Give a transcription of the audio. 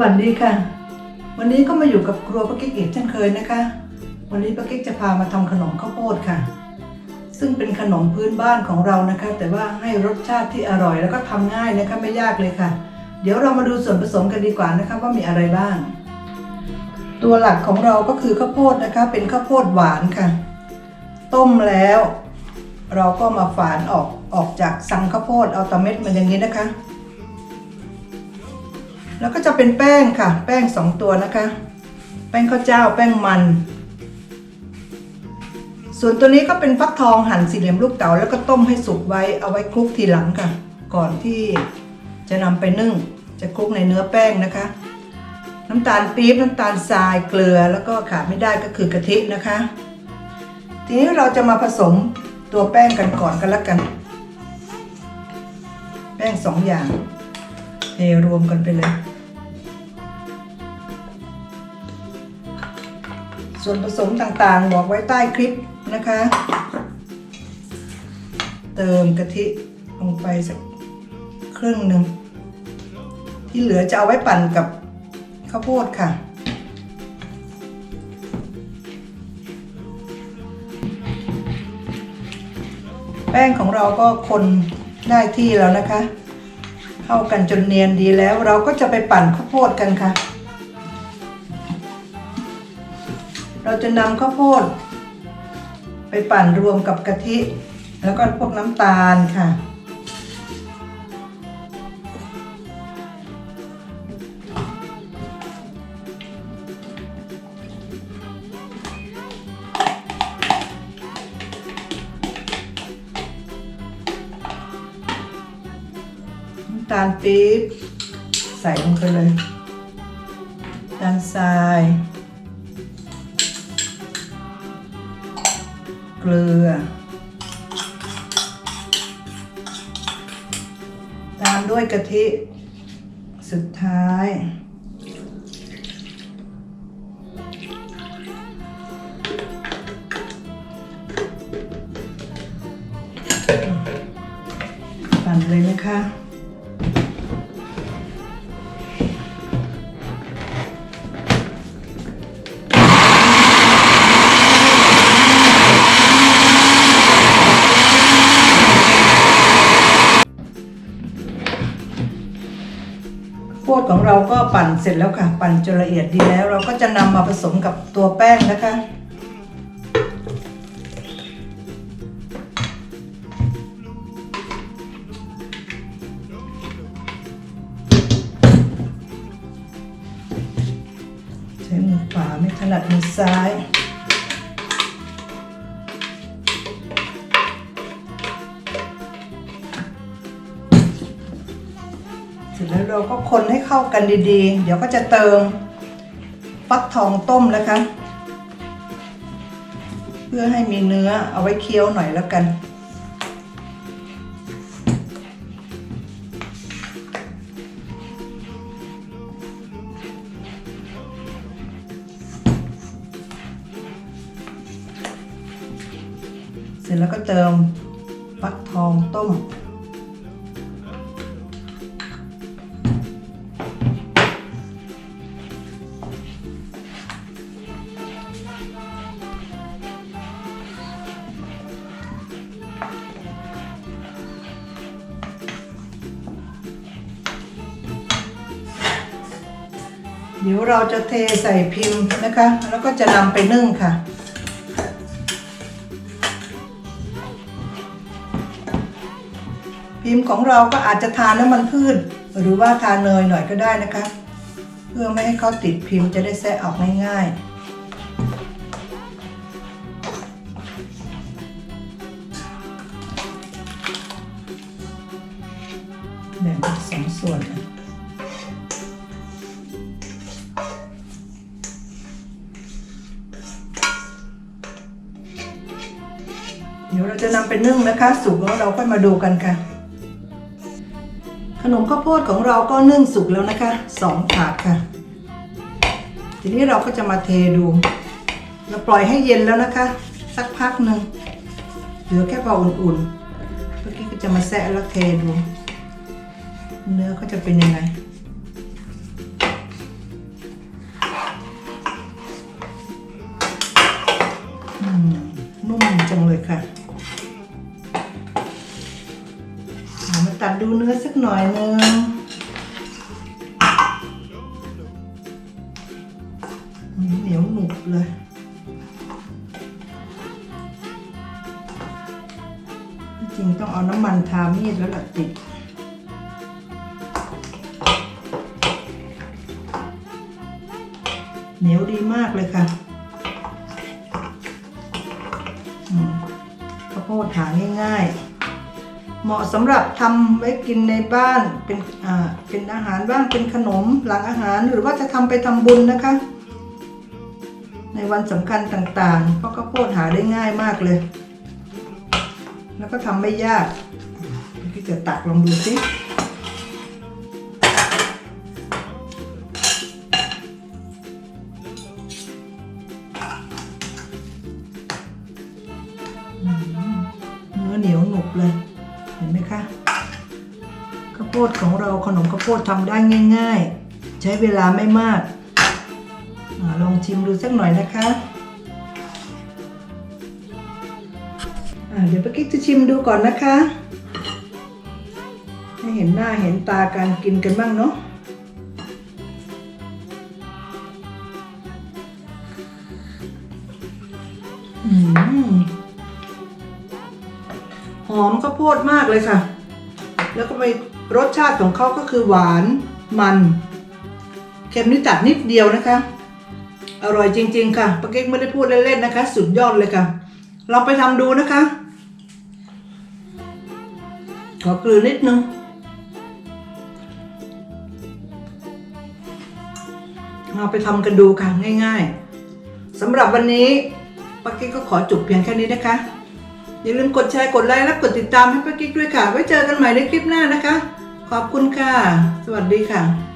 วัสดีค่ะ วันนี้ก็มาอยู่กับครัวป้ากิ๊กอีกเช่นเคยนะคะ วันนี้ป้ากิ๊กจะพามาทำขนมข้าวโพดค่ะ ซึ่งเป็นขนมพื้นบ้านของเรานะคะ แต่ว่าให้รสชาติที่อร่อยแล้วก็ทำง่ายนะคะไม่ยากเลยค่ะ เดี๋ยวเรามาดูส่วนผสมกันดีกว่านะคะว่ามีอะไรบ้าง ตัวหลักของเราก็คือข้าวโพดนะคะ เป็นข้าวโพดหวานค่ะ ต้มแล้ว เราก็มาฝานออกออกจากสังข้าวโพดเอาแตเม็ดมันอย่างนี้นะคะ แล้วก็จะเป็นแป้งค่ะ แป้งสองตัวนะคะ แป้งข้าวเจ้าแป้งมัน ส่วนตัวนี้ก็เป็นฟักทองหั่นสี่เหลี่ยมลูกเต๋าแล้วก็ต้มให้สุกไว้เอาไว้คลุกทีหลังค่ะ ก่อนที่จะนำไปนึ่ง จะคลุกในเนื้อแป้งนะคะ น้ำตาลปี๊บน้ำตาลทรายเกลือแล้วก็ขาดไม่ได้ก็คือกะทินะคะ ทีนี้เราจะมาผสมตัวแป้งกันก่อนกันละกัน แป้งสองอย่างเทรวมกันไปเลย ส่วนผสมต่างๆ บอกไว้ใต้คลิปนะคะ เติมกะทิลงไปสักครึ่งหนึ่งที่เหลือจะเอาไว้ปั่นกับข้าวโพดค่ะ แป้งของเราก็คนได้ที่แล้วนะคะ เข้ากันจนเนียนดีแล้วเราก็จะไปปั่นข้าวโพดกันค่ะ เราจะนำข้าวโพด ไปปั่นรวมกับกะทิ แล้วก็พวกน้ำตาลค่ะ น้ำตาลปี๊บใส่ลงไปเลยน้ำตาลทราย เกลือ ตามด้วยกะทิ สุดท้าย ปั่นเลยนะคะ โพดของเราก็ปั่นเสร็จแล้วค่ะ ปั่นจนละเอียดดีแล้ว เราก็จะนำมาผสมกับตัวแป้งนะคะ ใช้มือขวาไม่ถนัดมือซ้าย ร็จแล้วเราก็คนให้เข้ากันดีๆ เดี๋ยวก็จะเติมฟักทองต้มนะคะ เพื่อให้มีเนื้อเอาไว้เคี้ยวหน่อยแล้วกัน เสร็จแล้วก็เติมฟักทองต้ม เดี๋ยวเราจะเทใส่พิมพ์นะคะ แล้วก็จะนำไปนึ่งค่ะ พิมพ์ของเราก็อาจจะทานน้ำมันพืช หรือว่าทานเนยหน่อยก็ได้นะคะ เพื่อไม่ให้เขาติดพิมพ์จะได้แซะออกง่ายๆแบ่งเป็นสองส่วน เราจะนำไปนึ่งนะคะ สุกแล้วเราค่อยมาดูกันค่ะ ขนมข้าวโพดของเราก็นึ่งสุกแล้วนะคะสองถาดค่ะ ทีนี้เราก็จะมาเทดู เราปล่อยให้เย็นแล้วนะคะ สักพักหนึ่งเหลือแค่พออุ่นๆเมื่อกี้ก็จะมาแซะแล้วเทดู เนื้อก็จะเป็นยังไง ตัดดูเนื้อสักหน่อยนึงเหนียวหนุบเลยจริงต้องเอาน้ำมันทามีดแล้วล่ะติดเหนียวดีมากเลยค่ะข้าวโพดหาง่ายๆ เหมาะสำหรับทำไว้กินในบ้านเป็นอ่าเป็นอาหารบ้างเป็นขนมหลังอาหารหรือว่าจะทำไปทำบุญนะคะ ในวันสำคัญต่างๆเพราะข้าวโพดหาได้ง่ายมากเลย แล้วก็ทำไม่ยากพี่จะตักลองดูสิเนื้อเหนียวหนุบเลย เห็นไหมคะข้าวโพดของเราขนมข้าวโพดทำได้ง่าย ๆ ใช้เวลาไม่มากอาลองชิมดูสักหน่อยนะคะเดี๋ยวป้ากิ๊กจะชิมดูก่อนนะคะ ให้เห็นหน้าเห็นตาการกินกันบ้างเนาะอืม หอมข้าวโพดมากเลยค่ะ แล้วก็ไปรสชาติของเขาก็คือหวานมัน เค็มนี่จัดนิดเดียวนะคะ อร่อยจริง ๆ ค่ะป้าเก๊กไม่ได้พูดเล่นๆนะคะ สุดยอดเลยค่ะลองไปทำดูนะคะ ขอกลืนนิดนึงเอาไปทำกันดูค่ะง่าย ๆสำหรับวันนี้ป้ากิ๊กก็ขอจบเพียงแค่นี้นะคะ อย่าลืมกดแชร์กดไลค์และกดติดตามให้ป้ากิ๊กด้วยค่ะ ไว้เจอกันใหม่ในคลิปหน้านะคะ ขอบคุณค่ะ สวัสดีค่ะ